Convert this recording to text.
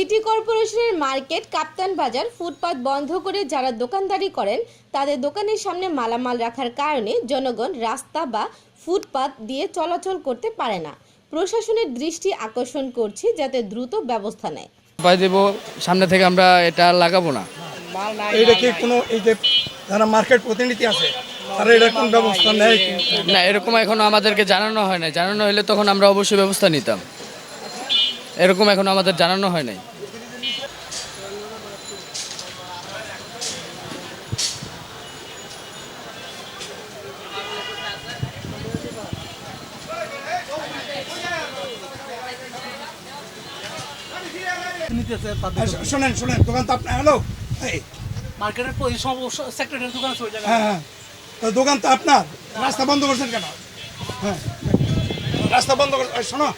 City কর্পোরেশনের market কাপ্তান বাজার ফুটপাত বন্ধ করে যারা দোকানদারি করেন তাদের দোকানের সামনে মালামাল রাখার কারণে জনগণ রাস্তা বা ফুটপাত দিয়ে চলাচল করতে পারে না। প্রশাসনের দৃষ্টি আকর্ষণ করছি যাতে দ্রুত ব্যবস্থা নেয়। পাই দেব সামনে থেকে আমরা এটা লাগাবো না। এটা কি কোনো এই যে যারা মার্কেট প্রতিনিধি আছে তারা এটা কোন ব্যবস্থা নেয়? না এরকম এখনও আমাদেরকে জানানো হয় না জানানো হলে তখন আমরা অবশ্যই ব্যবস্থা নিতাম। এরকম এখন আমাদের জানানো হয় নাই। শোনেন শোনেন দোকান তো আপনার হ্যালো? এই। মার্কেটের সেক্রেটারি দোকান হ্যাঁ হ্যাঁ। তো দোকান তো আপনার। রাস্তা বন্ধ করছেন কেন? হ্যাঁ। রাস্তা বন্ধ করে শোনো।